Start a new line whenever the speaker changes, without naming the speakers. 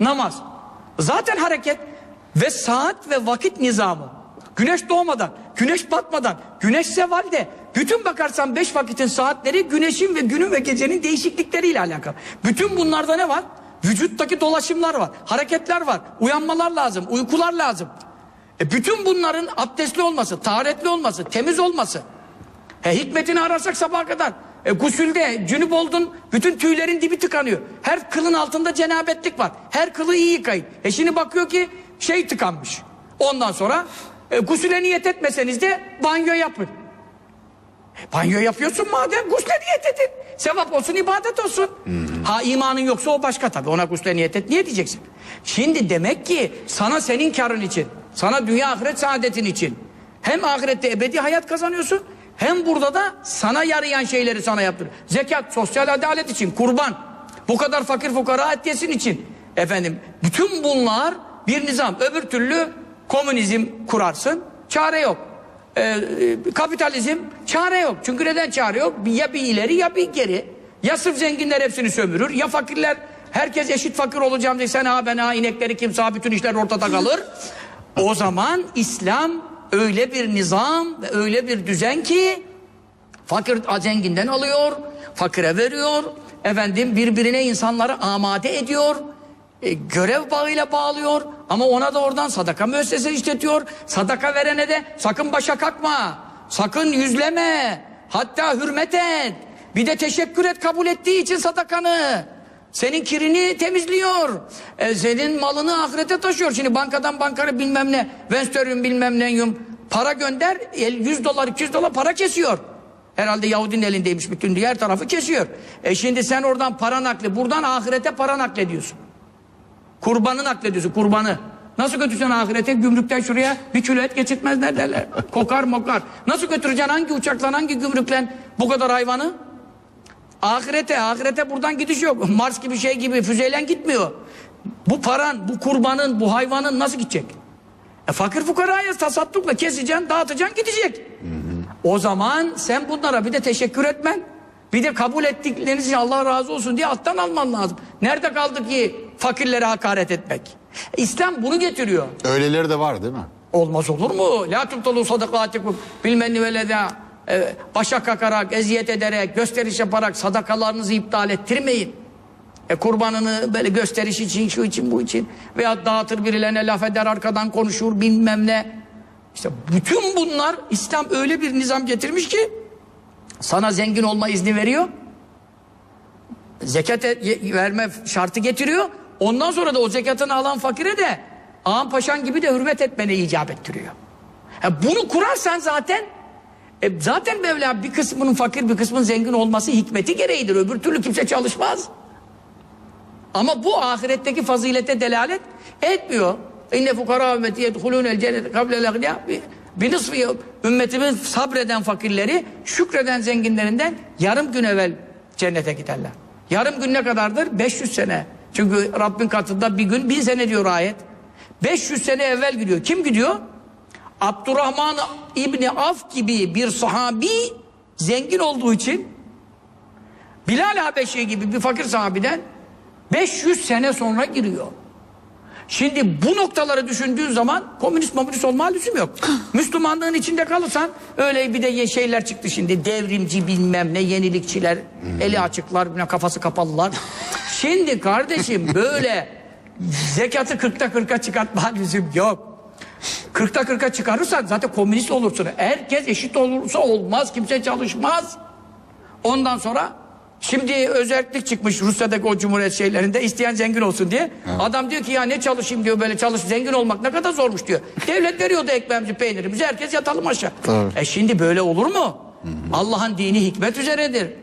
namaz. Zaten hareket ve saat ve vakit nizamı. Güneş doğmadan, güneş batmadan, güneş zevalde. Bütün bakarsan beş vakitin saatleri güneşin ve günün ve gecenin değişiklikleriyle alakalı. Bütün bunlarda ne var? Vücuttaki dolaşımlar var, hareketler var, uyanmalar lazım, uykular lazım. E bütün bunların abdestli olması, taharetli olması, temiz olması. He, hikmetini ararsak sabaha kadar. E, gusülde cünüp oldun bütün tüylerin dibi tıkanıyor. Her kılın altında cenabetlik var. Her kılı iyi yıkayın. E şimdi bakıyor ki şey tıkanmış. Ondan sonra e, gusüle niyet etmeseniz de banyo yapın. Banyo yapıyorsun madem gusle niyet edin. Sevap olsun ibadet olsun. Ha imanın yoksa o başka tabii ona gusle niyet et. Niye diyeceksin? Şimdi demek ki sana senin karın için, sana dünya ahiret saadetin için hem ahirette ebedi hayat kazanıyorsun hem burada da sana yarayan şeyleri sana yaptır. Zekat, sosyal adalet için, kurban, bu kadar fakir fukara etyesin için. Efendim, bütün bunlar bir nizam. Öbür türlü komünizm kurarsın, çare yok. Ee, e, kapitalizm çare yok. Çünkü neden çare yok? Ya bir ileri ya bir geri. Ya sırf zenginler hepsini sömürür ya fakirler herkes eşit fakir olacağım diye sen ha ben ha inekleri kimse ha bütün işler ortada kalır. O zaman İslam öyle bir nizam ve öyle bir düzen ki fakir zenginden alıyor, fakire veriyor. Efendim birbirine insanları amade ediyor. E, görev bağıyla bağlıyor ama ona da oradan sadaka müessesesi işletiyor. Sadaka verene de sakın başa kalkma. Sakın yüzleme. Hatta hürmet et. Bir de teşekkür et kabul ettiği için sadakanı. Senin kirini temizliyor. E, senin malını ahirete taşıyor. Şimdi bankadan bankara bilmem ne. Venstörüm bilmem ne yum. Para gönder. el- 100 dolar 200 dolar para kesiyor. Herhalde Yahudinin elindeymiş bütün diğer tarafı kesiyor. E şimdi sen oradan para nakli. Buradan ahirete para naklediyorsun. Kurbanı naklediyorsun kurbanı. Nasıl götüreceksin ahirete gümrükten şuraya bir kilo et geçirtmezler derler. Kokar mokar. Nasıl götüreceksin hangi uçakla hangi gümrükle bu kadar hayvanı? Ahirete ahirete buradan gidiş yok. Mars gibi şey gibi füzeyle gitmiyor. Bu paran bu kurbanın bu hayvanın nasıl gidecek? E fakir fukaraya tasaddukla keseceksin dağıtacaksın gidecek. O zaman sen bunlara bir de teşekkür etmen bir de kabul ettikleriniz için Allah razı olsun diye alttan alman lazım. Nerede kaldı ki fakirlere hakaret etmek? İslam bunu getiriyor.
Öyleleri de var değil mi?
Olmaz olur mu? La tubtalu sadakatikum bilmem ne veleda. Ee, başa kakarak, eziyet ederek, gösteriş yaparak sadakalarınızı iptal ettirmeyin. E kurbanını böyle gösteriş için, şu için, bu için veya dağıtır birilerine laf eder, arkadan konuşur, bilmem ne. İşte bütün bunlar İslam öyle bir nizam getirmiş ki sana zengin olma izni veriyor. Zekat e- verme şartı getiriyor. Ondan sonra da o zekatını alan fakire de ağam paşan gibi de hürmet etmeni icap ettiriyor. Ha, bunu kurarsan zaten e, zaten Mevla bir kısmının fakir bir kısmının zengin olması hikmeti gereğidir. Öbür türlü kimse çalışmaz. Ama bu ahiretteki fazilete delalet etmiyor. İnne fukara ümmeti yedhulûnel cennete kablel agniya bir nısfı ümmetimin sabreden fakirleri şükreden zenginlerinden yarım gün evvel cennete giderler. Yarım gün ne kadardır? 500 sene. Çünkü Rabbin katında bir gün bin sene diyor ayet. 500 sene evvel gidiyor. Kim gidiyor? Abdurrahman İbni Af gibi bir sahabi zengin olduğu için Bilal Habeşi gibi bir fakir sahabiden 500 sene sonra giriyor. Şimdi bu noktaları düşündüğün zaman komünist komünist olma lüzum yok. Müslümanlığın içinde kalırsan öyle bir de şeyler çıktı şimdi devrimci bilmem ne yenilikçiler eli açıklar kafası kapalılar. Şimdi kardeşim böyle zekatı 40'ta 40'a çıkartma lüzum yok. 40'ta 40'a çıkarırsan zaten komünist olursun. Herkes eşit olursa olmaz kimse çalışmaz. Ondan sonra şimdi özellik çıkmış Rusya'daki o cumhuriyet şeylerinde isteyen zengin olsun diye. Adam diyor ki ya ne çalışayım diyor böyle çalış zengin olmak ne kadar zormuş diyor. Devlet veriyordu ekmeğimizi peynirimizi herkes yatalım aşağı.
Tabii.
E şimdi böyle olur mu? Allah'ın dini hikmet üzeredir.